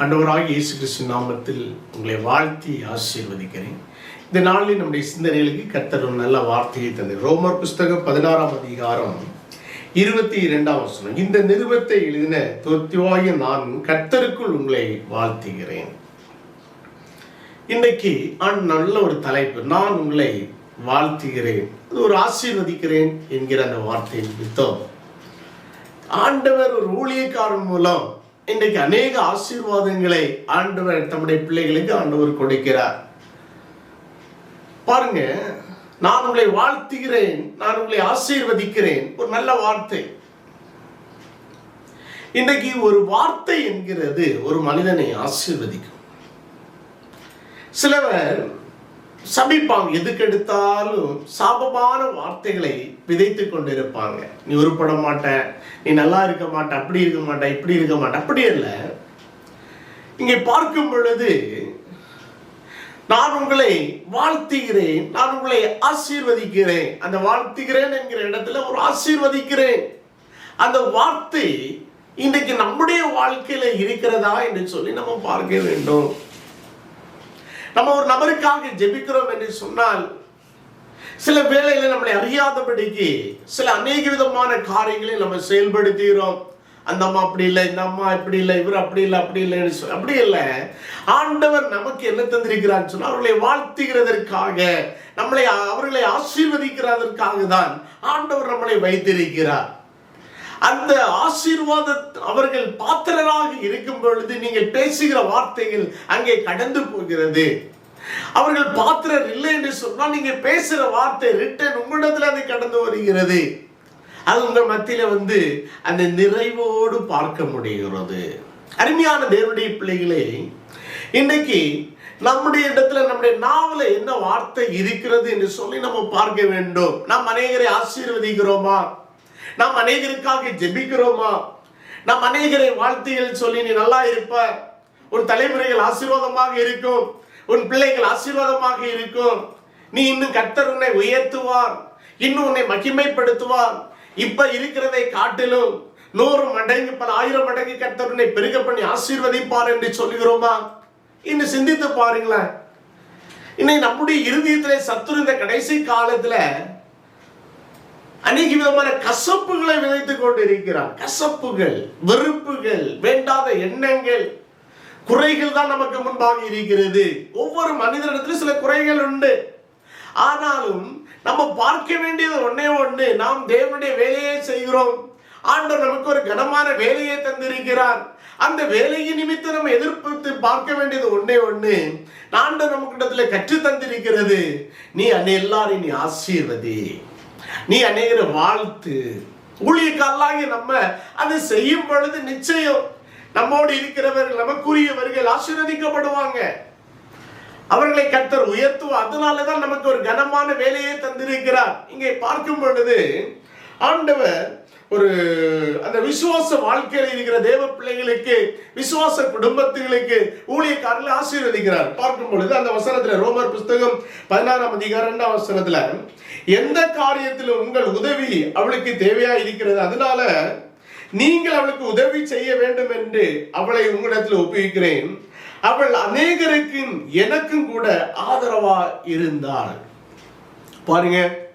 ஆண்டவராக இயேசு கிறிஸ்து நாமத்தில் உங்களை வாழ்த்தி ஆசீர்வதிக்கிறேன். இந்த நாளில் நம்முடைய சிந்தனைகளுக்கு கர்த்தர் ஒரு நல்ல வார்த்தையை தந்து ரோமர் புஸ்தகம் பதினாறாம் அதிகாரம் இருபத்தி இரண்டாம் வசனம். இந்த நிருபத்தை எழுதின தொத்திவாய நான் கர்த்தருக்குள் உங்களை வாழ்த்துகிறேன். இன்னைக்கு ஆண் நல்ல ஒரு தலைப்பு நான் உங்களை வாழ்த்துகிறேன். அது ஒரு ஆசீர்வதிக்கிறேன் என்கிற அந்த வார்த்தையை நிமித்தம் ஆண்டவர் ஒரு ஊழியக்காரன் மூலம் இன்றைக்கு அநேக ஆசீர்வாதங்களை ஆண்டவர் தம்முடைய பிள்ளைகளுக்கு ஆண்டவர் கொடுக்கிறார். பாருங்க நான் உங்களை வாழ்த்துகிறேன் நான் உங்களை ஆசீர்வதிக்கிறேன். ஒரு நல்ல வார்த்தை. இன்றைக்கு ஒரு வார்த்தை என்கிறது ஒரு மனிதனை ஆசீர்வதிக்கும். சிலவர் சபிப்பாங்க. எதுக்கெடுத்தாலும் சாபமான வார்த்தைகளை விதைத்து கொண்டிருப்பாங்க. நீ உருப்பட மாட்ட நீ நல்லா இருக்க மாட்ட அப்படி இருக்க மாட்ட இப்படி இருக்க மாட்ட. அப்படி இல்லை இங்கே பார்க்கும் பொழுது நான் உங்களை வாழ்த்துகிறேன் நான் உங்களை ஆசீர்வதிக்கிறேன். அந்த வாழ்த்துகிறேன் என்கிற இடத்துல ஒரு ஆசீர்வதிக்கிறேன். அந்த வார்த்தை இன்றைக்கு நம்முடைய வாழ்க்கையில இருக்கிறதா என்று சொல்லி நம்ம பார்க்க வேண்டும். நம்ம ஒரு நபருக்காக ஜெபிக்கிறோம் என்று சொன்னால் சில வேளையில நம்மளை அறியாதபடிக்கு சில அநேக விதமான காரியங்களை நம்ம செயல்படுத்துகிறோம். அந்த அம்மா அப்படி இல்லை இந்த அம்மா இப்படி இல்லை இவர் அப்படி இல்லை அப்படி இல்லைன்னு அப்படி இல்லை. ஆண்டவர் நமக்கு என்ன தந்திருக்கிறான்னு சொன்னால் அவர்களை வாழ்த்துகிறதற்காக நம்மளை அவர்களை ஆசீர்வதிக்கிறதற்காக தான் ஆண்டவர் நம்மளை வைத்திருக்கிறார். அந்த ஆசீர்வாத அவர்கள் பாத்திரராக இருக்கும் பொழுது நீங்கள் பேசுகிற வார்த்தைகள் அங்கே கடந்து போகிறது. அவர்கள் பாத்திரர் இல்லை என்று சொன்னால் நீங்க பேசுற வார்த்தை ரிட்டன் உங்களிடத்துல அது கடந்து வருகிறது. அது உங்கள் மத்தியில வந்து அந்த நிறைவோடு பார்க்க முடிகிறது. அருமையான தேவனுடைய பிள்ளைகளே இன்னைக்கு நம்முடைய இடத்துல நம்முடைய நாவல என்ன வார்த்தை இருக்கிறது என்று சொல்லி நம்ம பார்க்க வேண்டும். நாம் அநேகரை ஆசீர்வதிக்கிறோமா? நாம் அநேகருக்காக ஜெபிக்கிறோமா? நாம் அநேகரை வாழ்த்துகள் சொல்லி நீ நல்லா இருப்ப. உன் தலைமுறைகள் ஆசீர்வாதமாக இருக்கும். உன் பிள்ளைகள் ஆசீர்வாதமாக இருக்கும். நீ இன்னும் கர்த்தர் உன்னை உயர்த்துவார். இன்னும் உன்னை மகிமைப்படுத்துவார். இப்ப இருக்கிறதை காட்டிலும் நூறு மடங்கு பல ஆயிரம் மடங்கு கர்த்தர் உன்னை பெருக பண்ணி ஆசீர்வதிப்பார் என்று சொல்லுகிறோமா? இன்னும் சிந்தித்து பாருங்களேன். இன்னைக்கு நம்முடைய இருதயத்திலே சத்துரு இந்த கடைசி காலத்துல அநேக விதமான கசப்புகளை விதைத்துக் கொண்டு இருக்கிறார் கசப்புகள் வெறுப்புகள் வேண்டாத எண்ணங்கள் குறைகள் தான் நமக்கு முன்பாக இருக்கிறது. ஒவ்வொரு மனிதனிடத்திலும் சில குறைகள் உண்டு. ஆனாலும் நம்ம பார்க்க வேண்டியது ஒன்னே ஒன்று நாம் தேவனுடைய வேலையை செய்கிறோம். ஆண்டவர் நமக்கு ஒரு கனமான வேலையை தந்திருக்கிறார். அந்த வேலையை நிமித்தம் நம்ம எதிர்ப்பு பார்க்க வேண்டியது ஒன்னே ஒன்று ஆண்டவர் நமக்கு கற்று தந்திருக்கிறது நீ அன்னை எல்லாரையும் நீ ஆசீர்வதி. நீ அநேகரை வாழ்த்து. ஊழியக்காரலாகி நம்ம அதை செய்யும் பொழுது நிச்சயம் நம்மோடு இருக்கிறவர்கள் நமக்குரியவர்கள் ஆசீர்வதிக்கப்படுவாங்க. அவர்களை கர்த்தர் உயர்த்துவோம் அதனாலதான் நமக்கு ஒரு கனமான வேலையை தந்திருக்கிறார். இங்கே பார்க்கும் பொழுது ஆண்டவர் ஒரு அந்த விசுவாச வாழ்க்கையில் இருக்கிற தேவ பிள்ளைகளுக்கு விசுவாச குடும்பத்துகளுக்கு ஊழியக்காரர்கள் ஆசீர்வதிக்கிறார். பார்க்கும் பொழுது அந்த வசனத்துல ரோமர் புஸ்தகம் பதினாறாம் அதிகாரம் இரண்டாம் வசனத்துல எந்த காரியத்தில் உங்கள் உதவி அவளுக்கு தேவையா இருக்கிறது? அதனால நீங்கள் அவளுக்கு உதவி செய்ய வேண்டும் என்று அவளை உங்களிடத்தில் ஒப்புவிக்கிறேன். அவள் அநேகருக்கும் எனக்கும் கூட ஆதரவா இருந்தாள். பாருங்க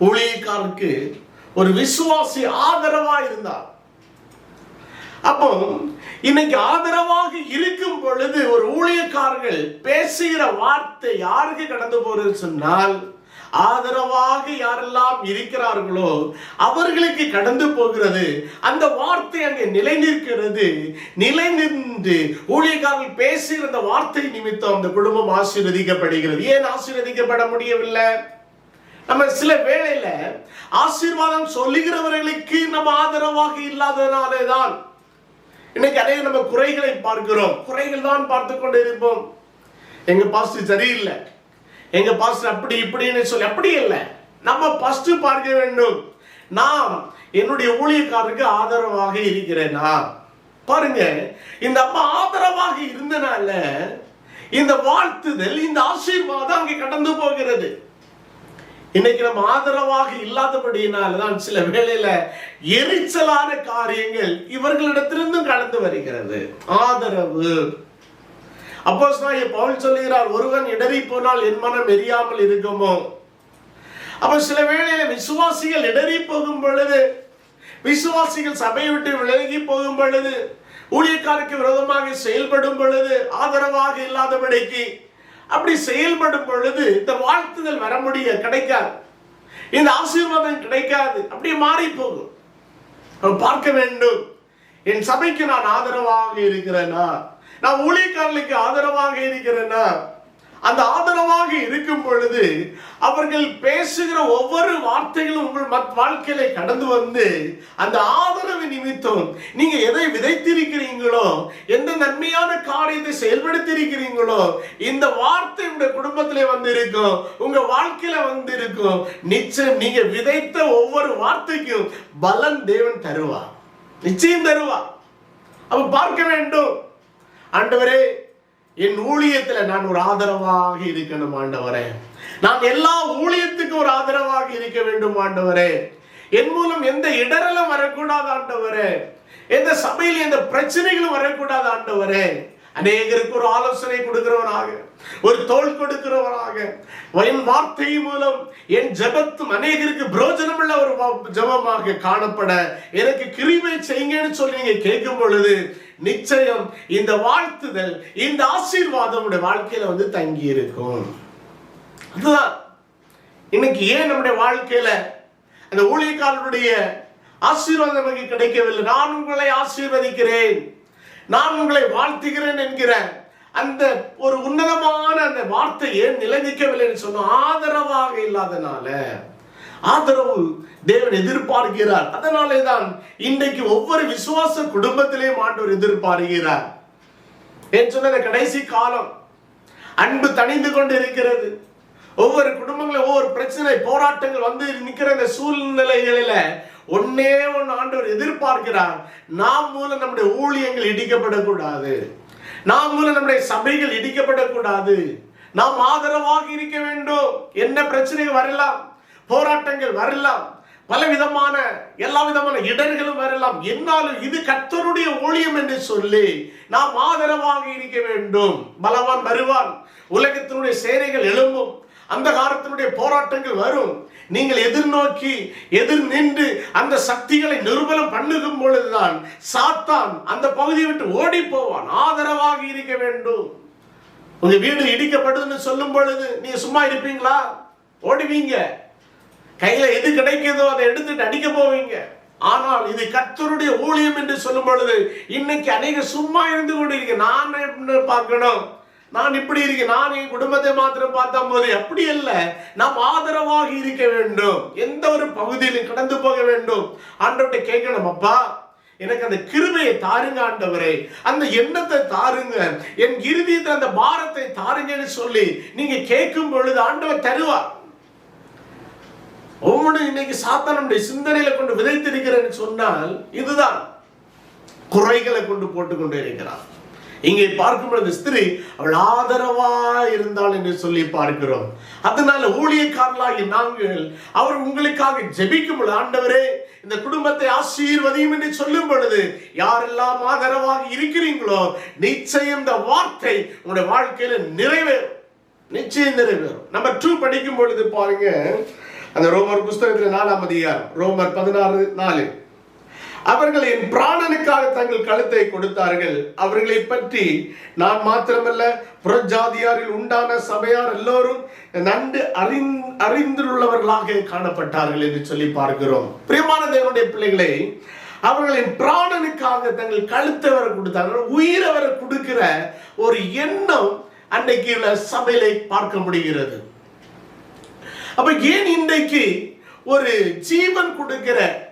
ஊழியக்காரருக்கு ஒரு விசுவாசி ஆதரவா இருந்தார் அப்போ இன்னைக்கு ஆதரவாக இருக்கும் பொழுது ஒரு ஊழியக்காரர்கள் பேசுகிற வார்த்தை யாருக்கு கடந்து போறது சொன்னால் ஆதரவாக யாரெல்லாம் இருக்கிறார்களோ அவர்களுக்கு கடந்து போகிறது. அந்த வார்த்தை அங்கே நிலை நிற்கிறது நிலை நின்று ஊழியக்காரர்கள் பேசுகிற அந்த வார்த்தை நிமித்தம் அந்த குடும்பம் ஆசீர்வதிக்கப்படுகிறது. ஏன் ஆசீர்வதிக்கப்பட முடியவில்லை? நம்ம சில வேளையில ஆசீர்வாதம் சொல்லுகிறவர்களுக்கு நம்ம ஆதரவாக இல்லாதனாலே தான் இன்னைக்கு அநேக நம்ம குறைகளை பார்க்கிறோம். குறைகள் தான் பார்த்து கொண்டு இருப்போம் எங்க பாஸ்டர் சரியில்லை. எங்க பாஸ்டர் அப்படி இப்படின்னு சொல்லி அப்படி இல்லை. நம்ம ஃபர்ஸ்ட் பார்க்க வேண்டும். நாம் என்னுடைய ஊழியக்காரருக்கு ஆதரவாக இருக்கிறேனா? பாருங்க இந்த அம்மா ஆதரவாக இருந்தனால இந்த வாழ்த்துதல் இந்த ஆசீர்வாதம் அங்கே கடந்து போகிறது. இன்னைக்கு நம்ம ஆதரவாக இல்லாதபடியினால்தான் சில வேளையில எரிச்சலான காரியங்கள் இவர்களிடத்திலிருந்தும் கடந்து வருகிறது. ஆதரவு. அப்போ பவுல் சொல்லுகிறார் ஒருவன் இடறி போனால் என் மனம் எரியாமல் இருக்குமோ? அப்போ சில வேளையில விசுவாசிகள் இடறி போகும் பொழுது விசுவாசிகள் சபையை விட்டு விலகி போகும் பொழுது ஊழியக்காருக்கு விரோதமாக செயல்படும் பொழுது ஆதரவாக இல்லாதபடிக்கு அப்படி செயல்படும் பொழுது இந்த வாழ்த்துதல் வர முடிய கிடைக்காது. இந்த ஆசீர்வாதம் கிடைக்காது. அப்படியே மாறி போகும். பார்க்க வேண்டும். என் சபைக்கு நான் ஆதரவாக இருக்கிறேனா? நான் ஊழியக்காரர்களுக்கு ஆதரவாக இருக்கிறேன்னா அந்த ஆதரவாக இருக்கும் பொழுது அவர்கள் பேசுகிற ஒவ்வொரு வார்த்தைகளும் உங்கள் மத் வாழ்க்கையில கடந்து வந்து அந்த ஆதரவு நிமித்தம் நீங்க எதை விதைத்திருக்கிறீங்களோ எந்த நன்மையான காரியத்தை செயல்படுத்தியிருக்கிறீங்களோ இந்த வார்த்தை உங்க குடும்பத்திலே வந்து இருக்கும் உங்க வாழ்க்கையில வந்து இருக்கும் நிச்சயம் நீங்க விதைத்த ஒவ்வொரு வார்த்தைக்கும் பலன் தேவன் தருவா நிச்சயம் தருவா அவ பார்க்க வேண்டும். ஆண்டவரே என் ஊழியத்துல நான் ஒரு ஆதரவாக இருக்கணும் ஆண்டவரே. நான் எல்லா ஊழியத்துக்கும் ஒரு ஆதரவாக இருக்க வேண்டும் ஆண்டவரே. என் மூலம் எந்த இடரலும் வரக்கூடாது ஆண்டவரே. எந்த சபையில் எந்த பிரச்சனைகளும் வரக்கூடாது ஆண்டவரே. அநேகருக்கு ஒரு ஆலோசனை கொடுக்கிறவனாக ஒரு தோல் கொடுக்கிறவனாக என் வார்த்தை மூலம் என் ஜெபத்தும் அநேகருக்கு பிரோஜனமுள்ள ஒரு ஜபமாக ஜெபமாக காணப்பட எனக்கு கிருமை செய்யுங்கன்னு சொல்லி நீங்க கேட்கும் பொழுது நிச்சயம் இந்த வாழ்த்துதல் இந்த ஆசீர்வாதம் உடைய வாழ்க்கையில வந்து தங்கி இருக்கும் அதுதான். இன்னைக்கு ஏன் நம்முடைய வாழ்க்கையில அந்த ஊழியக்காரனுடைய ஆசீர்வாதம் நமக்கு கிடைக்கவில்லை? நான் உங்களை ஆசீர்வதிக்கிறேன். நான் உங்களை வாழ்த்துகிறேன் என்கிற அந்த ஒரு உன்னதமான அந்த வார்த்தை ஏன் நிலைநிற்கவில்லைன்னு சொன்னோம் ஆதரவாக இல்லாதனால ஆதரவு தேவன் எதிர்பார்க்கிறார். அதனாலே தான் இன்றைக்கு ஒவ்வொரு விசுவாச குடும்பத்திலேயும் ஆண்டவர் எதிர்பார்க்கிறார். என் சொன்ன கடைசி காலம் அன்பு தணிந்து கொண்டு இருக்கிறது ஒவ்வொரு குடும்பங்களும் ஒவ்வொரு பிரச்சனை போராட்டங்கள் வந்து நிற்கிற இந்த சூழ்நிலைகளில ஒன்னே ஒன்று ஆண்டவர் எதிர்பார்க்கிறார். நாம் மூலம் நம்முடைய ஊழியங்கள் இடிக்கப்படக்கூடாது. நாம் மூலம் நம்முடைய சபைகள் இடிக்கப்படக்கூடாது. நாம் ஆதரவாக இருக்க வேண்டும். என்ன பிரச்சனை வரலாம்? போராட்டங்கள் வரலாம். பல விதமான எல்லா விதமான இடர்களும் வரலாம். என்னாலும் இது கத்தருடைய ஊழியம் என்று சொல்லி நாம் ஆதரவாக இருக்க வேண்டும். பலவான் வருவான். உலகத்தினுடைய சேனைகள் எழும்பும். அந்த காலத்தினுடைய போராட்டங்கள் வரும். நீங்கள் எதிர்நோக்கி எதிர் நின்று அந்த சக்திகளை நிர்மலம் பண்ணுகும் பொழுதுதான் சாத்தான் அந்த பகுதியை விட்டு ஓடி போவான் ஆதரவாக இருக்க வேண்டும். உங்க வீடு இடிக்கப்படுதுன்னு சொல்லும் பொழுது நீங்க சும்மா இருப்பீங்களா? ஓடுவீங்க. கையில எது கிடைக்குதோ அதை எடுத்துட்டு அடிக்க போவீங்க. ஆனால் இது கத்தருடைய ஊழியம் என்று சொல்லும் பொழுது இன்னைக்கு அநேக சும்மா இருந்து கொண்டு இருக்க நான் பார்க்கணும்? நான் இப்படி இருக்கேன். நான் என் குடும்பத்தை மாத்திரம் பார்த்தா போது அப்படி அல்ல. நாம் ஆதரவாக இருக்க வேண்டும். எந்த ஒரு பகுதியிலும் கடந்து போக வேண்டும். ஆண்டவர்கிட்ட கேட்கணும் அப்பா எனக்கு அந்த கிருமையை தாருங்க ஆண்டவரே. அந்த எண்ணத்தை தாருங்க. என் இறுதியத்தை அந்த பாரத்தை தாருங்கன்னு சொல்லி நீங்க கேட்கும் பொழுது ஆண்டவர் தருவார். ஒவ்வொரு இன்னைக்கு சாத்தானுடைய சிந்தனையில கொண்டு விதைத்திருக்கிறேன்னு சொன்னால் இதுதான். குறைகளை கொண்டு போட்டு இருக்கிறார் இங்கே பார்க்கும் பொழுது ஸ்திரீ அவள் ஆதரவா இருந்தாள் என்று சொல்லி பார்க்கிறோம். அதனால ஊழியக்காரர்களாகி நாங்கள் அவர் உங்களுக்காக ஜெபிக்கும் ஆண்டவரே இந்த குடும்பத்தை ஆசீர்வதியும் என்று சொல்லும் பொழுது யாரெல்லாம் ஆதரவாக இருக்கிறீங்களோ நிச்சயம் இந்த வார்த்தை உங்களுடைய வாழ்க்கையில நிறைவேறும். நிச்சயம் நிறைவேறும். நம்ம டூ படிக்கும் பொழுது பாருங்க அந்த ரோமர் புஸ்தகத்தில் நாலாம் அதிகாரம் ரோமர் பதினாறு நாலு. அவர்கள் என் பிராணனுக்காக தங்கள் கழுத்தை கொடுத்தார்கள். அவர்களை பற்றி நான் மாத்திரமல்ல புறஜாதியாரில் உண்டான சபையார் எல்லோரும் நன்கு அறிந் அறிந்துள்ளவர்களாக காணப்பட்டார்கள் என்று சொல்லி பார்க்கிறோம். பிரியமான தேவனுடைய பிள்ளைகளை அவர்களின் பிராணனுக்காக தங்கள் கழுத்தை வர கொடுத்தார்கள். உயிரை வர கொடுக்கிற ஒரு எண்ணம் அன்னைக்கு உள்ள சபையில பார்க்க முடிகிறது அப்ப ஏன் இன்றைக்கு ஒரு ஜீவன் கொடுக்கிற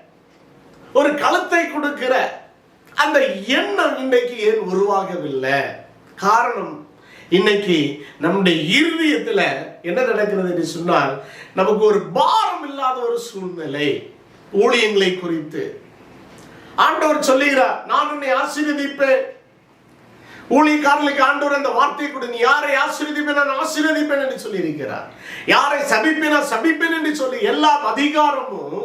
ஒரு களத்தை கொடுக்கிற அந்த எண்ணம் இன்னைக்கு ஏன் உருவாகவில்லை? காரணம் இன்னைக்கு நம்முடைய இருதயத்துல என்ன நடக்கிறது என்று சொன்னால் நமக்கு ஒரு பாரம் இல்லாத ஒரு சூழ்நிலை ஊழியங்களை குறித்து. ஆண்டவர் சொல்லுகிறார் நான் உன்னை ஆசீர்வதிப்பேன். ஊழியக்காரர்களுக்கு ஆண்டவர் அந்த வார்த்தையை கொடு. நீ யாரை ஆசீர்வதிப்பேன் நான் ஆசீர்வதிப்பேன் என்று சொல்லி இருக்கிறார் யாரை சபிப்பேன் நான் சபிப்பேன் என்று சொல்லி எல்லா அதிகாரமும்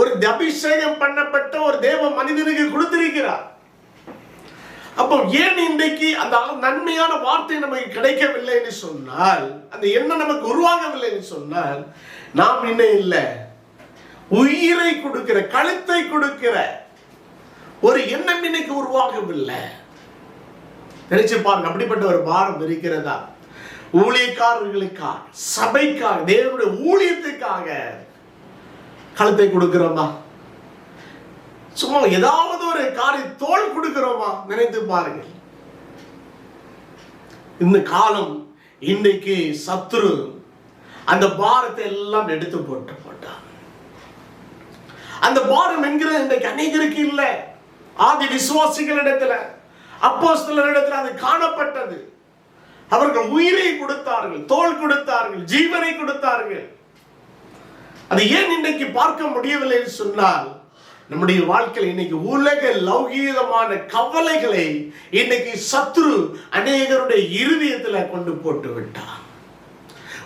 ஒரு அபிஷேகம் பண்ணப்பட்ட ஒரு தேவ மனிதனுக்கு கொடுத்திருக்கிறார். அப்போ ஏன் இன்றைக்கு அந்த நன்மையான வார்த்தை நமக்கு கிடைக்கவில்லை என்று சொன்னால் அந்த எண்ணம் நமக்கு உருவாகவில்லை என்று சொன்னால் நாம் இன்னும் இல்லை? உயிரை கொடுக்கிற கழுத்தை கொடுக்கிற ஒரு எண்ணம் இன்னைக்கு உருவாகவில்லை. நினைச்சு பாருங்க அப்படிப்பட்ட ஒரு பாரம் இருக்கிறதா? ஊழியக்காரர்களுக்காக சபைக்காக தேவனுடைய ஊழியத்துக்காக களத்தை கொடுக்கிறோமா? சும்மா ஏதாவது ஒரு காரை தோல் கொடுக்கிறோமா? நினைத்து பாருங்கள். இந்த காலம் இன்னைக்கு சத்ரு அந்த பாரத்தை எல்லாம் எடுத்து போட்டு போட்டான். அந்த பாரம் என்கிற இன்றைக்கு அநேகருக்கு இல்லை. ஆதி விசுவாசிகள் இடத்துல அப்போ சிலரிடத்தில் அது காணப்பட்டது. அவர்கள் உயிரை கொடுத்தார்கள் தோல் கொடுத்தார்கள் ஜீவனை கொடுத்தார்கள். அது ஏன் இன்னைக்கு பார்க்க முடியவில்லை என்று சொன்னால் நம்முடைய வாழ்க்கையில் இன்னைக்கு உலக லௌகீகமான கவலைகளை இன்னைக்கு சத்ரு அநேகருடைய இருதயத்தில் கொண்டு போட்டு விட்டார்.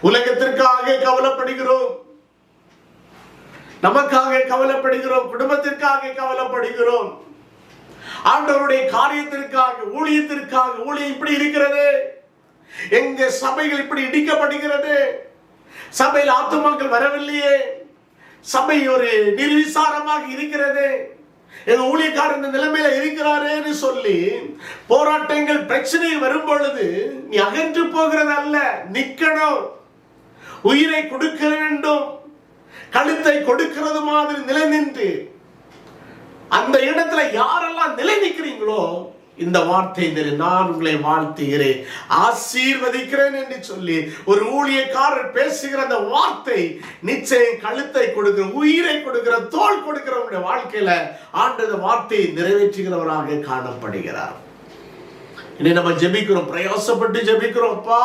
உலகத்திற்காக கவலைப்படுகிறோம். நமக்காக கவலைப்படுகிறோம் குடும்பத்திற்காக கவலைப்படுகிறோம். ஆண்டவருடைய காரியத்திற்காக ஊழியத்திற்காக ஊழியம் இப்படி இருக்கிறது. எங்க சபைகள் இப்படி இடிக்கப்படுகிறது. சபையில் ஆத்துமாக்கள் வரவில்லையே. சபை ஒரு நிர்விசாரமாக இருக்கிறது. எங்க ஊழியக்காரர் இந்த நிலைமையில இருக்கிறாரேன்னு சொல்லி போராட்டங்கள் பிரச்சனை வரும் பொழுது நீ அகன்று போகிறது அல்ல. நிக்கணும். உயிரை கொடுக்க வேண்டும். கழுத்தை கொடுக்கிறது மாதிரி நிலை நின்று அந்த இடத்துல யாரெல்லாம் நிலை நிற்கிறீங்களோ இந்த வார்த்தை நான் உங்களை வாழ்த்துகிறேன் ஆசீர்வதிக்கிறேன் என்று சொல்லி ஒரு ஊழியக்காரர் பேசுகிற அந்த வார்த்தை நிச்சயம் கழுத்தை கொடுக்கிற உயிரை கொடுக்கிற தோல் கொடுக்கிறவங்களுடைய வாழ்க்கையில ஆண்டு வார்த்தையை நிறைவேற்றுகிறவராக காணப்படுகிறார். இன்னைக்கு நம்ம ஜெபிக்கிறோம் பிரயாசப்பட்டு ஜெபிக்கிறோம் அப்பா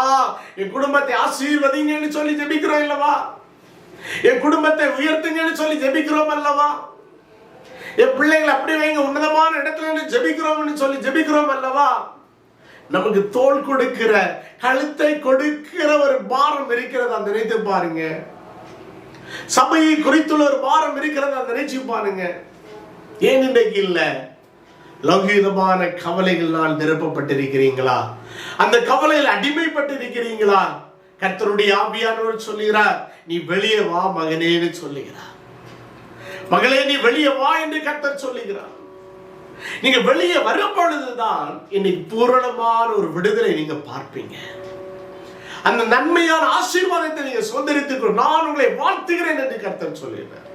என் குடும்பத்தை ஆசீர்வதிங்கன்னு சொல்லி ஜெபிக்கிறோம் இல்லவா? என் குடும்பத்தை உயர்த்துங்கன்னு சொல்லி ஜெபிக்கிறோம் அல்லவா? என் பிள்ளைங்களை அப்படி வைங்க உன்னதமான இடத்துல ஜெபிக்கிறோம்னு சொல்லி ஜெபிக்கிறோம் அல்லவா? நமக்கு தோல் கொடுக்கிற கழுத்தை கொடுக்கிற ஒரு பாரம் இருக்கிறது அந்த நினைத்து பாருங்க. சபையை குறித்துள்ள ஒரு பாரம் இருக்கிறது அந்த நினைச்சு பாருங்க. ஏன் இன்றைக்கு இல்லை? லௌகீதமான கவலைகளால் நிரப்பப்பட்டிருக்கிறீங்களா? அந்த கவலையில் அடிமைப்பட்டிருக்கிறீங்களா? கர்த்தருடைய ஆவியானவர் சொல்லுகிறார் நீ வெளியே வா மகனேன்னு சொல்லுகிறார். மகளே நீ வெளியே வா என்று கர்த்தர் சொல்லுகிறார். நீங்க வெளியே வரும் பொழுதுதான் இன்னைக்கு பூரணமான ஒரு விடுதலை நீங்க பார்ப்பீங்க. அந்த நன்மையான ஆசீர்வாதத்தை நீங்க சுதந்திரித்துக் நான் உங்களை வாழ்த்துகிறேன் என்று கர்த்தர் சொல்லுகிறார்.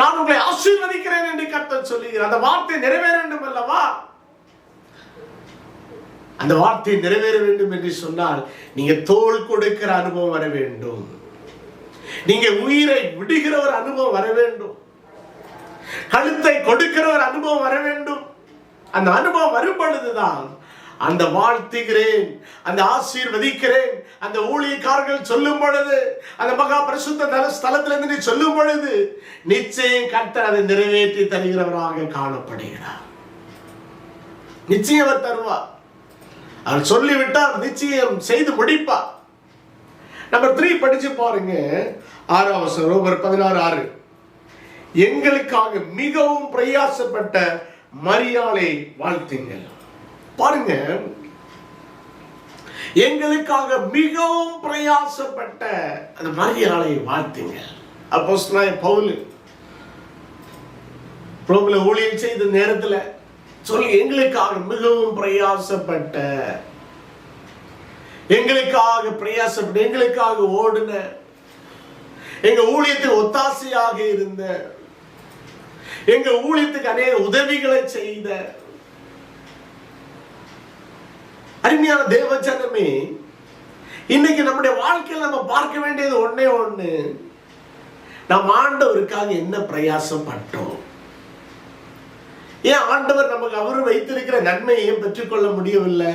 நான் உங்களை ஆசீர்வதிக்கிறேன் என்று கர்த்தர் சொல்லுகிறார். அந்த வார்த்தை நிறைவேற வேண்டும் அல்லவா? அந்த வார்த்தை நிறைவேற வேண்டும் என்று சொன்னால் நீங்க தோல் கொடுக்கிற அனுபவம் வர வேண்டும். நீங்க உயிரை விடுகிற ஒரு அனுபவம் வர வேண்டும். கழுத்தை கொடுக்கிற ஒரு அனுபவம் வர வேண்டும். அந்த அனுபவம் வரும் பொழுதுதான் அந்த வாழ்த்துகிறேன் அந்த ஆசீர்வதிக்கிறேன் அந்த ஊழியக்காரர்கள் சொல்லும் பொழுது அந்த மகா பரிசுத்த தல ஸ்தலத்திலிருந்து நீ சொல்லும் பொழுது நிச்சயம் கர்த்தர் அதை நிறைவேற்றி தருகிறவராக காணப்படுகிறார். நிச்சயம் அவர் தருவார். அவர் சொல்லிவிட்டால் நிச்சயம் செய்து முடிப்பார். நம்பர் த்ரீ படிச்சு பாருங்க. ஆறாம் வசனம் ஒரு பதினாறு ஆறு. எங்களுக்காக மிகவும் பிரயாசப்பட்ட மரியாதை வாழ்த்துங்கள். பாருங்க. எங்களுக்காக மிகவும் பிரயாசப்பட்ட அந்த மரியாதை வாழ்த்துங்க அப்போ பவுல் ரோமில் ஊழியம் செய்த நேரத்தில் சொல்லி எங்களுக்காக மிகவும் பிரயாசப்பட்ட எங்களுக்காக பிரயாசப்பட்ட எங்களுக்காக ஓடின எங்க ஊழியத்தில் ஒத்தாசையாக இருந்த எங்க ஊழியத்துக்கு அநேக உதவிகளை செய்த அருமையான தேவஜனமே இன்னைக்கு நம்முடைய வாழ்க்கையில் நம்ம பார்க்க வேண்டியது ஒன்னே ஒண்ணு. நம் ஆண்டவருக்காக என்ன பிரயாசம் பட்டோம்? ஏன் ஆண்டவர் நமக்கு அவர் வைத்திருக்கிற நன்மையை பெற்றுக்கொள்ள முடியவில்லை?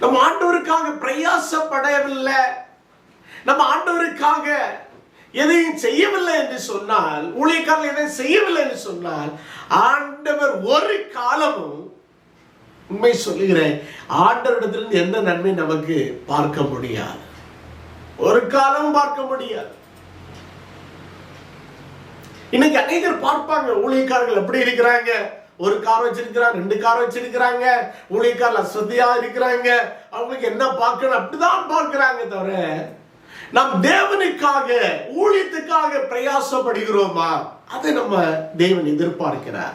நம்ம ஆண்டவருக்காக பிரயாசப்படவில்லை. நம்ம ஆண்டவருக்காக எதையும் செய்யவில்லை என்று சொன்னால் ஊழியக்காரர்கள் எதையும் செய்யவில்லை என்று சொன்னால் ஆண்டவர் ஒரு காலமும் உண்மை சொல்லுகிறேன் ஆண்டவரிடத்திலிருந்து எந்த நன்மை நமக்கு பார்க்க முடியாது. ஒரு காலம் பார்க்க முடியாது. இன்னைக்கு அநேகர் பார்ப்பாங்க ஊழியக்காரர்கள் எப்படி இருக்கிறாங்க? ஒரு கார் வச்சிருக்கிறாங்க ரெண்டு கார் வச்சிருக்கிறாங்க ஊழியக்காரர் அஸ்வதியா இருக்கிறாங்க அவங்களுக்கு என்ன பார்க்கணும்? அப்படிதான் பார்க்கிறாங்க தவிர நாம் தேவனுக்காக ஊழியத்துக்காக பிரயாசப்படுகிறோமா? அதை நம்ம தேவன் எதிர்பார்க்கிறார்.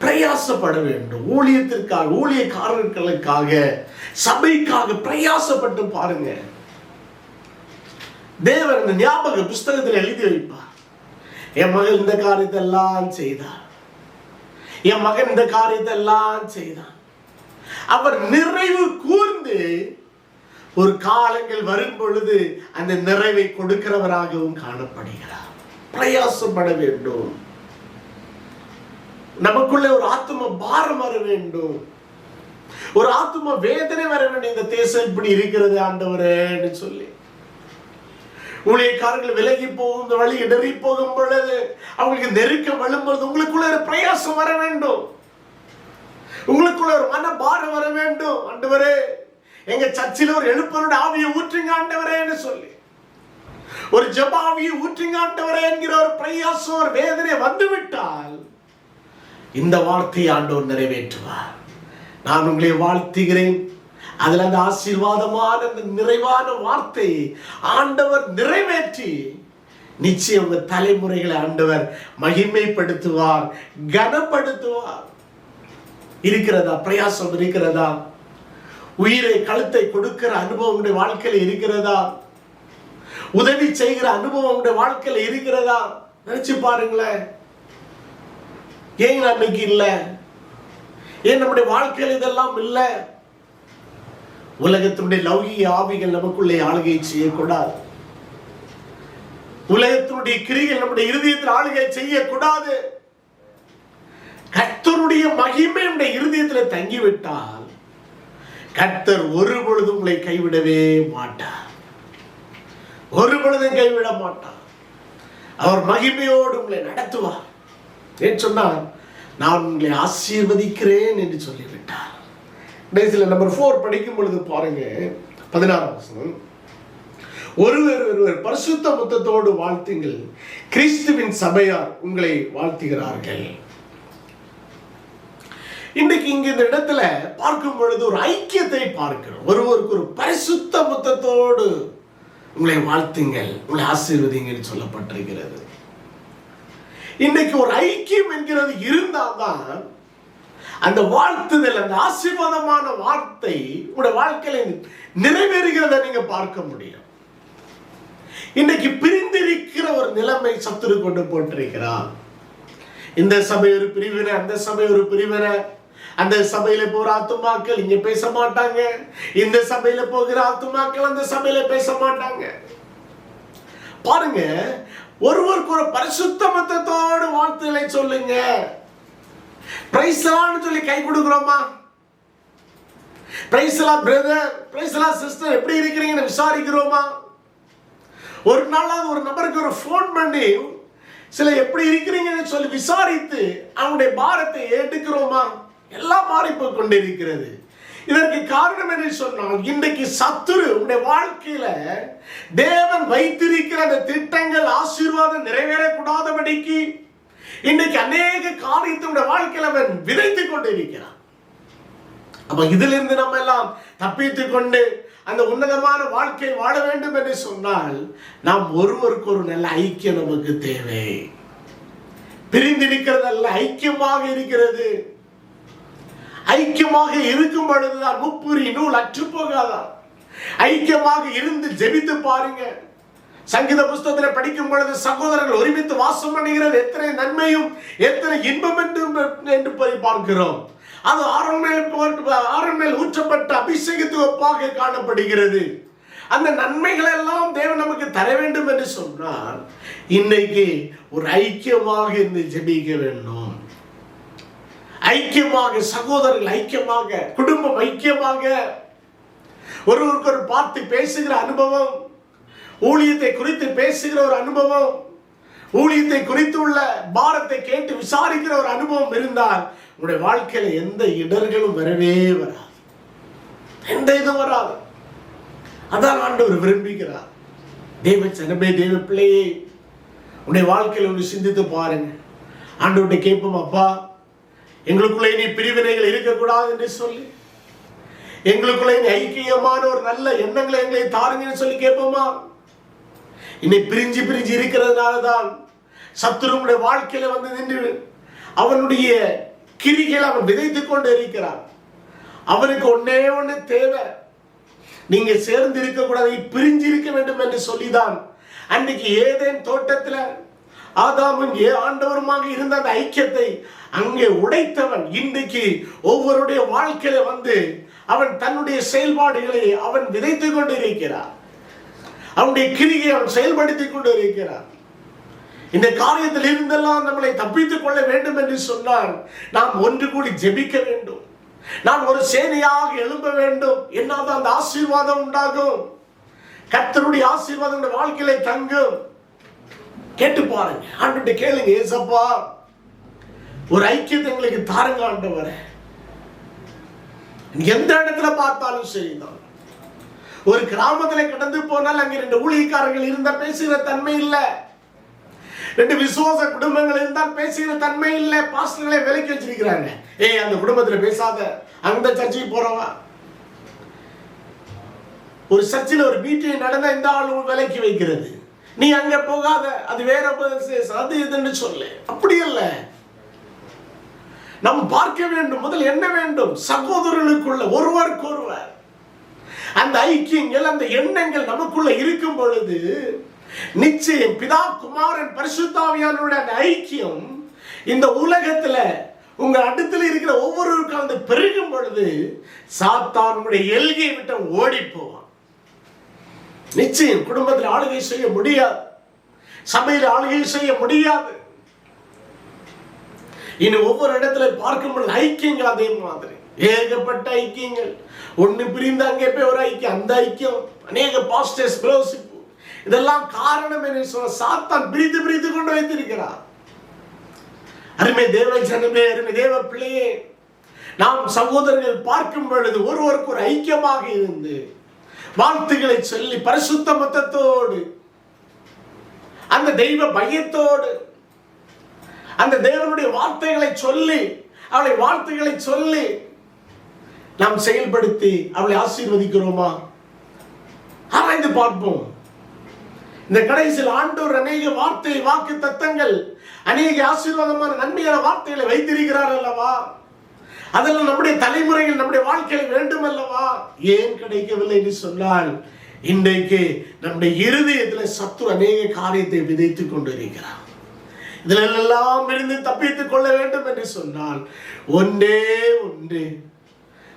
பிரயாசப்பட வேண்டும். ஊழியத்திற்காக ஊழியக்காரர்களுக்காக சபைக்காக பிரயாசப்பட்டு பாருங்க. தேவன் இந்த ஞாபக புஸ்தகத்தில் எழுதி வைப்பார். என் மகள் இந்த காரியத்தை எல்லாம் செய்தார் என் மகன் இந்த காரியத்தை எல்லாம் செய்தான் அவர் நிறைவு கூர்ந்து ஒரு காலங்கள் வரும் பொழுது அந்த நிறைவை கொடுக்கிறவராகவும் காணப்படுகிறார். பிரயாசப்பட வேண்டும். நமக்குள்ள ஒரு ஆத்ம பாரம் வர வேண்டும். ஒரு ஆத்ம வேதனை வர வேண்டும். இந்த தேசம் இப்படி இருக்கிறது ஆண்டவரேன்னு சொல்லி. ஊழியக்காரர்கள் விலகி போகும் இந்த வழி இடறி போகும் பொழுது அவங்களுக்கு நெருக்கம் விழும்பொழுது உங்களுக்குள்ள ஒரு பிரயாசம் வர வேண்டும். உங்களுக்குள்ள ஒரு மன பாரம் வர வேண்டும். ஆண்டவரே எங்க சர்ச்சில் ஒரு எழுப்பரோட ஆவியை ஊற்றுங்க ஆண்டவரேன்னு சொல்லி. ஒரு ஜபாவியை ஊற்றுங்க ஆண்டவரே என்கிற ஒரு பிரயாசம் ஒரு வேதனை வந்துவிட்டால் இந்த வார்த்தையை ஆண்டவர் நிறைவேற்றுவார். நான் உங்களை வாழ்த்துகிறேன். அதில் அந்த ஆசீர்வாதமான அந்த நிறைவான வார்த்தை ஆண்டவர் நிறைவேற்றி நிச்சயம் உங்க தலைமுறைகளை ஆண்டவர் மகிமைப்படுத்துவார் கனப்படுத்துவார். இருக்கிறதா? பிரயாசம் இருக்கிறதா? உயிரை கழுத்தை கொடுக்கிற அனுபவம் உடைய வாழ்க்கையில இருக்கிறதா? உதவி செய்கிற அனுபவம் உடைய வாழ்க்கையில இருக்கிறதா? நினைச்சு பாருங்களேன். ஏன் அன்னைக்கு இல்லை? ஏன் நம்முடைய வாழ்க்கையில் இதெல்லாம் இல்லை? உலகத்தினுடைய லௌகிய ஆவிகள் நமக்குள்ளே ஆளுகை செய்யக்கூடாது. உலகத்தினுடைய கிரிகள் நம்முடைய இருதயத்தில் ஆளுகை செய்யக்கூடாது. கத்தருடைய மகிமை நம்முடைய இருதயத்தில் தங்கிவிட்டால் கர்த்தர் ஒரு பொழுதும் உங்களை கைவிடவே மாட்டார். ஒரு பொழுதும் கைவிட மாட்டார். அவர் மகிமையோடு உங்களை நடத்துவார். ஏன் சொன்னார் நான் உங்களை ஆசீர்வதிக்கிறேன் என்று சொல்லிவிட்டார். கடைசியில் நம்பர் ஃபோர் படிக்கும் பொழுது பாருங்க பதினாறாம் வசனம். ஒருவர் ஒருவர் பரிசுத்த மொத்தத்தோடு வாழ்த்துங்கள். கிறிஸ்துவின் சபையார் உங்களை வாழ்த்துகிறார்கள். இன்றைக்கு இங்க இந்த இடத்துல பார்க்கும் பொழுது ஒரு ஐக்கியத்தை பார்க்கிறோம். ஒருவருக்கு ஒரு பரிசுத்த முத்தத்தோடு உங்களை வாழ்த்துங்கள் உங்களை ஆசீர்வதிங்கன்னு சொல்லப்பட்டிருக்கிறது. இன்னைக்கு ஒரு ஐக்கியம் என்கிறது இருந்தால்தான் அந்த வாழ்த்துதல் அந்த ஆசீர்வாதமான வார்த்தை உங்களுடைய வாழ்க்கையில நிறைவேறுகிறத நீங்க பார்க்க முடியும். இன்னைக்கு பிரிந்திருக்கிற ஒரு நிலைமை சத்துரு கொண்டு போட்டிருக்கிறான் இந்த சபை ஒரு பிரிவினை அந்த சபை ஒரு பிரிவினை. அந்த சபையில போற ஆத்துமாக்கள் இங்க பேச மாட்டாங்க. இந்த சபையில போகிற ஆத்துமாக்கள் அந்த சபையில பேச மாட்டாங்க. பாருங்க ஒருவருக்கு ஒரு பரிசுத்த மத்தத்தோடு வார்த்தைகளை சொல்லுங்க. பிரைஸ்லான்னு சொல்லி கை கொடுக்குறோமா? பிரைஸ்லா பிரதர் பிரைஸ்லா சிஸ்டர் எப்படி இருக்கிறீங்கன்னு விசாரிக்கிறோமா? ஒரு நாளாவது ஒரு நபருக்கு ஒரு ஃபோன் பண்ணி சில எப்படி இருக்கிறீங்கன்னு சொல்லி விசாரித்து அவனுடைய பாரத்தை ஏற்றுக்கிறோமா? எல்லாம் மாறிப்போய் கொண்டிருக்கிறது. இதற்கு காரணம் என்று சொன்னால் இன்றைக்கு சத்துரு உடைய வாழ்க்கையில தேவன் வைத்திருக்கிற அந்த திட்டங்கள் ஆசீர்வாதம் நிறைவேறக்கூடாதபடிக்கு இன்றைக்கு அநேக காரியத்தினுடைய வாழ்க்கையில் அவன் விதைத்து கொண்டிருக்கிறான். அப்ப இதிலிருந்து நம்ம எல்லாம் தப்பித்துக் கொண்டு அந்த உன்னதமான வாழ்க்கை வாழ வேண்டும் என்று சொன்னால் நாம் ஒருவருக்கு ஒரு நல்ல ஐக்கியம் நமக்கு தேவை. பிரிந்திருக்கிறதல்ல ஐக்கியமாக இருக்கிறது. ஐக்கியமாக இருக்கும் பொழுதுதான் முப்புரி நூல் அற்று போகாதான் ஐக்கியமாக இருந்து ஜெபித்து பாருங்க. சங்கீத புஸ்தகத்தில் படிக்கும் பொழுது சகோதரர்கள் ஒருமித்து வாசம் பண்ணுகிறது. எத்தனை நன்மையும் எத்தனை இன்பம் என்று என்று போய் பார்க்கிறோம். அது ஆரன் மேல் போட்டு மேல் ஊற்றப்பட்ட அபிஷேகத்து ஒப்பாக காணப்படுகிறது. அந்த நன்மைகள் எல்லாம் தேவன் நமக்கு தர வேண்டும் என்று சொன்னால் இன்னைக்கு ஒரு ஐக்கியமாக இருந்து ஜெபிக்க வேண்டும். ஐக்கியமாக சகோதரர்கள் ஐக்கியமாக குடும்பம் ஐக்கியமாக. ஒருவருக்கு ஒரு பார்த்து பேசுகிற அனுபவம் ஊழியத்தை குறித்து பேசுகிற ஒரு அனுபவம் ஊழியத்தை குறித்து உள்ள பாரத்தை கேட்டு விசாரிக்கிற ஒரு அனுபவம் இருந்தால் உங்களுடைய வாழ்க்கையில எந்த இடர்களும் வரவே வராது. எந்த இதுவும் வராது. அதான் ஆண்டவர் விரும்புகிறார். தேவ சனமே தேவ பிள்ளையே உன்னுடைய வாழ்க்கையில் ஒன்று சிந்தித்து பாருங்க. ஆண்டவர்கிட்ட கேட்போம் அப்பா எங்களுக்குள்ளே நீ பிரிவினைகள் இருக்கக்கூடாது என்று சொல்லி எங்களுக்குள்ளே நீ ஐக்கியமான ஒரு நல்ல எண்ணங்களை எங்களை தாருங்கன்னு சொல்லி கேட்போமா? இன்னை பிரிஞ்சு பிரிஞ்சு இருக்கிறதுனால தான் சத்துருவனுடைய வாழ்க்கையில வந்து நின்று அவனுடைய கிரிகளை அவன் விதைத்துக் கொண்டு இருக்கிறான். அவனுக்கு ஒன்னே ஒன்று தேவை. நீங்க சேர்ந்து இருக்கக்கூடாது நீ பிரிஞ்சு இருக்க வேண்டும் என்று சொல்லிதான் அன்னைக்கு ஏதேன் தோட்டத்துல ஆதாமும் ஏ ஆண்டவருமாக இருந்த அந்த ஐக்கியத்தை அங்கே உடைத்தவன் இன்றைக்கு ஒவ்வொருடைய வாழ்க்கையில வந்து அவன் தன்னுடைய செயல்பாடுகளை அவன் விதைத்துக் கொண்டு இருக்கிறான் அவனுடைய கிரியை அவன் செயல்படுத்திக் கொண்டு இருக்கிறான் இந்த காரியத்தில் இருந்தெல்லாம் நம்மளை தப்பித்துக் கொள்ள வேண்டும் என்று சொன்னால் நாம் ஒன்று கூடி ஜெபிக்க வேண்டும். நாம் ஒரு சேனையாக எழும்ப வேண்டும். என்னாதான் அந்த ஆசீர்வாதம் உண்டாகும். கத்தருடைய ஆசீர்வாதம் இந்த வாழ்க்கையில தங்கும். கேட்டு பாருங்க. ஆண்டுகிட்ட கேளுங்க ஏசப்பா. ஒரு ஐக்கியத்தை எங்களுக்கு தாருங்க ஆண்டவர். எந்த இடத்துல பார்த்தாலும் சரிதான். ஒரு கிராமத்துல கடந்து போனால் அங்க ரெண்டு ஊழியக்காரர்கள் இருந்தா பேசுகிற தன்மை இல்லை. ரெண்டு விசுவாச குடும்பங்கள் இருந்தால் பேசுகிற தன்மை இல்லை. பாஸ்டர்களை விலைக்கு வச்சிருக்கிறாங்க. ஏய் அந்த குடும்பத்துல பேசாத. அந்த சர்ச்சைக்கு போறவா? ஒரு சர்ச்சில் ஒரு மீட்டிங் நடந்தா இந்த ஆள் விலைக்கு வைக்கிறது. நீ அங்க போகாத. அது வேற உபதேசம், அது இதுன்னு சொல்லு. அப்படி இல்லை நாம் பார்க்க வேண்டும். முதல் என்ன வேண்டும்? சகோதரர்களுக்குள்ள ஒருவருக்கொருவர். அந்த ஐக்கியங்கள் அந்த எண்ணங்கள் நமக்குள்ள இருக்கும் பொழுது நிச்சயம் பிதா குமாரன் பரிசுத்தாவியானுடைய அந்த ஐக்கியம் இந்த உலகத்துல உங்க அடுத்துல இருக்கிற ஒவ்வொருவருக்கும் அந்த பெருகும் பொழுது சாத்தானுடைய எல்கையை விட்டு ஓடி போவான். நிச்சயம் குடும்பத்தில் ஆளுகை செய்ய முடியாது. சபையில் ஆளுகை செய்ய முடியாது. இன்னும் ஒவ்வொரு இடத்துல பார்க்கும்போது ஐக்கியங்கள் அதே மாதிரி. ஏகப்பட்ட ஐக்கியங்கள். ஒண்ணு பிரிந்து அங்கே போய் ஒரு ஐக்கியம் அந்த ஐக்கியம். அநேக பாஸ்டர்ஸ் பிரோசிப்பு இதெல்லாம் காரணம் என்ன சொல்ல சாத்தான் பிரித்து பிரித்து கொண்டு வைத்திருக்கிறார். அருமை தேவ ஜனமே அருமை தேவ பிள்ளையே நாம் சகோதரர்கள் பார்க்கும் பொழுது ஒருவருக்கு ஒரு ஐக்கியமாக இருந்து வாழ்த்துக்களை சொல்லி பரிசுத்த மொத்தத்தோடு அந்த தெய்வ பயத்தோடு அந்த தேவனுடைய வார்த்தைகளை சொல்லி அவளை வார்த்தைகளை சொல்லி நாம் செயல்படுத்தி அவளை ஆசீர்வதிக்கிறோமா? ஆராய்ந்து பார்ப்போம். இந்த கடைசியில் ஆண்டோர் அநேக வார்த்தை வாக்கு தத்தங்கள் அநேக ஆசீர்வாதமான நன்மையான வார்த்தைகளை வைத்திருக்கிறார் அல்லவா? அதெல்லாம் நம்முடைய தலைமுறைகள் நம்முடைய வாழ்க்கையில் வேண்டும் அல்லவா? ஏன் கிடைக்கவில்லை என்று சொன்னால் இன்றைக்கு நம்முடைய இருதயத்தில் சத்து அநேக காரியத்தை விதைத்துக் கொண்டிருக்கிறார். இதிலெல்லாம் எல்லாம் இருந்து தப்பித்துக் கொள்ள வேண்டும் என்று சொன்னால் ஒன்றே ஒன்று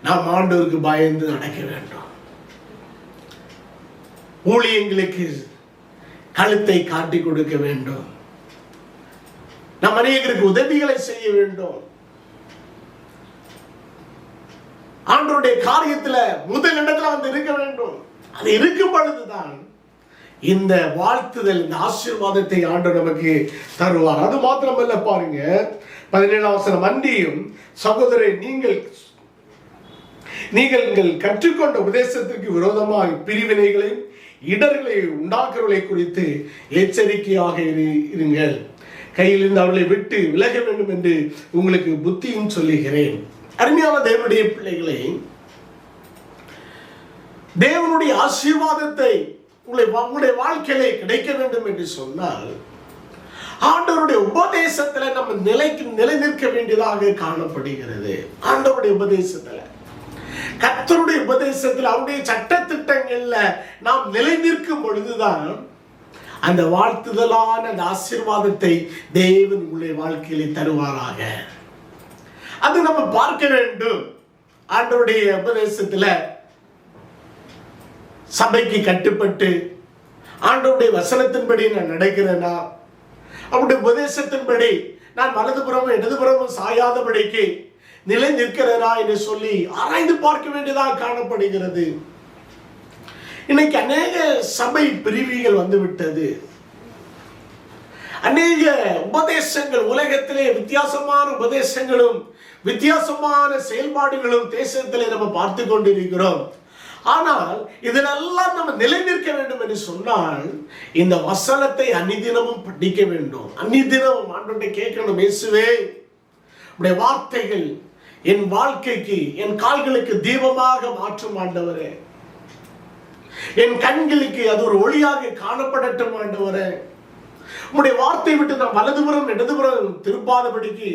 நாம் ஆண்டவருக்கு பயந்து நடக்க வேண்டும். ஊழியங்களுக்கு கழுத்தை காட்டி கொடுக்க வேண்டும். நாம் அநேகருக்கு உதவிகளை செய்ய வேண்டும். ஆண்டவருடைய காரியத்துல முதல் இடத்துல வந்து இருக்க வேண்டும். அது இருக்கும் பொழுதுதான் இந்த வாழ்த்துதல் இந்த ஆசீர்வாதத்தை ஆண்டு நமக்கு தருவார். அது மாத்திரமல்ல பாருங்க. பதினேழாம் வசனம் அன்றியும் சகோதரரை நீங்கள் நீங்கள் நீங்கள் கற்றுக்கொண்ட உபதேசத்திற்கு விரோதமாக பிரிவினைகளையும் இடர்களை உண்டாக்குறவர்களை குறித்து எச்சரிக்கையாக இரு- இருங்கள். கையிலிருந்து அவர்களை விட்டு விலக வேண்டும் என்று உங்களுக்கு புத்தியும் சொல்லுகிறேன். அருமையான தேவனுடைய பிள்ளைகளை தேவனுடைய ஆசீர்வாதத்தை உங்களை உங்களுடைய வாழ்க்கையிலே கிடைக்க வேண்டும் என்று சொன்னால் ஆண்டவருடைய உபதேசத்துல நம்ம நிலைக்கு நிலை நிற்க வேண்டியதாக காணப்படுகிறது. ஆண்டவருடைய உபதேசத்துல. கர்த்தருடைய உபதேசத்தில் அவருடைய சட்டத்திட்டங்கள்ல நாம் நிலை நிற்கும் பொழுதுதான் அந்த வாழ்த்துதலான அந்த ஆசீர்வாதத்தை தேவன் உங்களுடைய வாழ்க்கையிலே தருவாராக. அது நம்ம பார்க்க வேண்டும். ஆண்டவருடைய உபதேசத்துல சபைக்கு கட்டுப்பட்டு ஆண்டவருடைய வசனத்தின்படி நான் நடக்கிறேனா? அவருடைய உபதேசத்தின்படி நான் வலதுபுறமும் இடதுபுறமும் சாயாதபடிக்கு நிலை நிற்கிறேனா என்று சொல்லி ஆராய்ந்து பார்க்க வேண்டியதாக காணப்படுகிறது. இன்னைக்கு அநேக சபை பிரிவுகள் வந்துவிட்டது. அநேக உபதேசங்கள் உலகத்திலே வித்தியாசமான உபதேசங்களும் வித்தியாசமான செயல்பாடுகளும் தேசத்திலே நம்ம பார்த்து கொண்டிருக்கிறோம். ஆனால் இதனெல்லாம் நம்ம நிலை நிற்க வேண்டும் என்று சொன்னால் இந்த வசனத்தை அன்னிதினமும் படிக்க வேண்டும். அன்னிதினமும் ஆண்டு கேட்கணும் இயேசுவே உடைய வார்த்தைகள் என் வாழ்க்கைக்கு என் கால்களுக்கு தீபமாக மாற்றும் ஆண்டவரே. என் கண்களுக்கு அது ஒரு ஒளியாக காணப்படட்டும் ஆண்டவரே. உம்முடைய வார்த்தை விட்டு நான் வலதுபுறம் இடதுபுறம் திருப்பாதபடிக்கு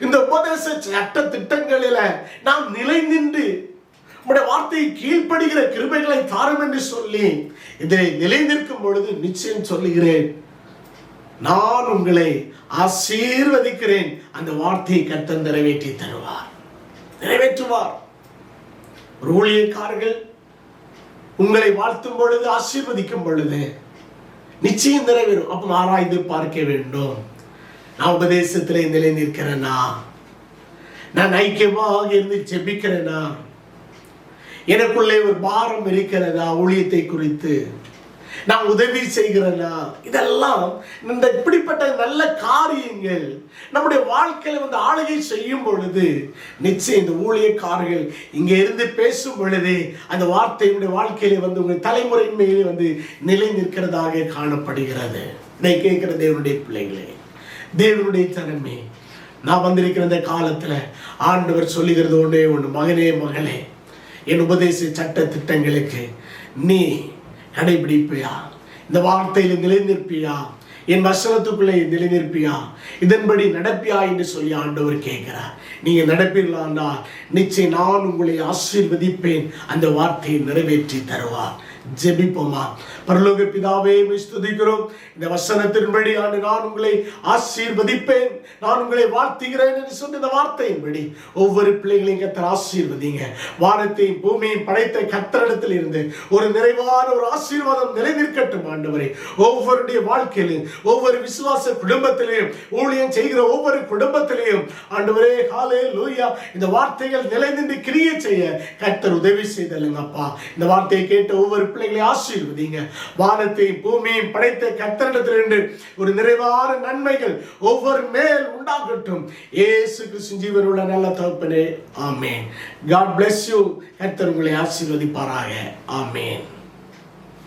இந்த உபதேச சட்ட திட்டங்களில நாம் நிலை நின்று உம்முடைய வார்த்தையை கீழ்ப்படுகிற கிருபைகளை தாரும் என்று சொல்லி இதை நிலைநிற்கும் பொழுது நிச்சயம் சொல்லுகிறேன். நான் உங்களை ஆசீர்வதிக்கிறேன். அந்த வார்த்தையை கத்தன் நிறைவேற்றி தருவார். நிறைவேற்றுவார். ஒரு ஊழியக்காரர்கள் உங்களை வாழ்த்தும் பொழுது ஆசீர்வதிக்கும் பொழுது நிச்சயம் நிறைவேறும். அப்போ ஆராய்ந்து பார்க்க வேண்டும். நான் உபதேசத்திலே நிலை நிற்கிறேனா நான் ஐக்கியமாக இருந்து ஜெபிக்கிறேனா? எனக்குள்ளே ஒரு பாரம் இருக்கிறதா? ஊழியத்தை குறித்து. நான் உதவி செய்கிறேனா? இதெல்லாம் இந்த இப்படிப்பட்ட நல்ல காரியங்கள் நம்முடைய வாழ்க்கையில வந்து ஆளுகை செய்யும் பொழுது நிச்சயம் இந்த ஊழியக்காரர்கள் இங்கே இருந்து பேசும் பொழுதே அந்த வார்த்தையுடைய வாழ்க்கையிலே வந்து உங்கள் தலைமுறையின் மேலே வந்து நிலை நிற்கிறதாக காணப்படுகிறது. இதை கேட்கிற தேவனுடைய பிள்ளைகளே தேவனுடைய தன்மை நான் வந்திருக்கிற இந்த காலத்துல ஆண்டவர் சொல்லுகிறது ஒன்றே ஒன்று மகனே மகளே என் உபதேச சட்ட திட்டங்களுக்கு நீ கடைபிடிப்பியா? இந்த வார்த்தையில் நிலைநிற்பியா? என் வசனத்துக்குள்ளே நிலைநிற்பியா? இதன்படி நடப்பியா என்று சொல்லி ஆண்டவர் கேட்கிறார். நீங்க நடப்பீர்களா நிச்சயம் நான் உங்களை ஆசீர்வதிப்பேன். அந்த வார்த்தையை நிறைவேற்றி தருவார். ஜெபிப்போமா? பரலோக பிதாவே ஸ்துதிக்கிறோம். இந்த வசனத்தின்படி ஆண்டு நான் உங்களை ஆசீர்வதிப்பேன். நான் உங்களை வாழ்த்துகிறேன் என்று சொன்ன இந்த வார்த்தையின்படி ஒவ்வொரு பிள்ளைகளையும் கத்தர் ஆசீர்வதிங்க. வானத்தையும் பூமியையும் படைத்த கத்தரிடத்தில் இருந்து ஒரு நிறைவான ஒரு ஆசீர்வாதம் நிலைநிற்கட்டும் ஆண்டவரே. ஒவ்வொருடைய வாழ்க்கையிலும் ஒவ்வொரு விசுவாச குடும்பத்திலையும் ஊழியம் செய்கிற ஒவ்வொரு குடும்பத்திலையும் ஆண்டவரே காலே லூயா இந்த வார்த்தைகள் நிலைநின்று கிரியை செய்ய கர்த்தர் உதவி செய்தல்லுங்கப்பா இந்த வார்த்தையை கேட்ட ஒவ்வொரு பிள்ளைகளையும் ஆசீர்வதிங்க. வானத்தையும் பூமியையும் படைத்த கத்தரிடத்திலிருந்து ஒரு நிறைவான நன்மைகள் ஒவ்வொரு மேல் உண்டாகட்டும். இயேசு கிறிஸ்து உள்ள நல்ல தகப்பனே ஆமேன். காட் பிளஸ் யூ கத்தர் உங்களை ஆசீர்வதிப்பாராக. ஆமேன்.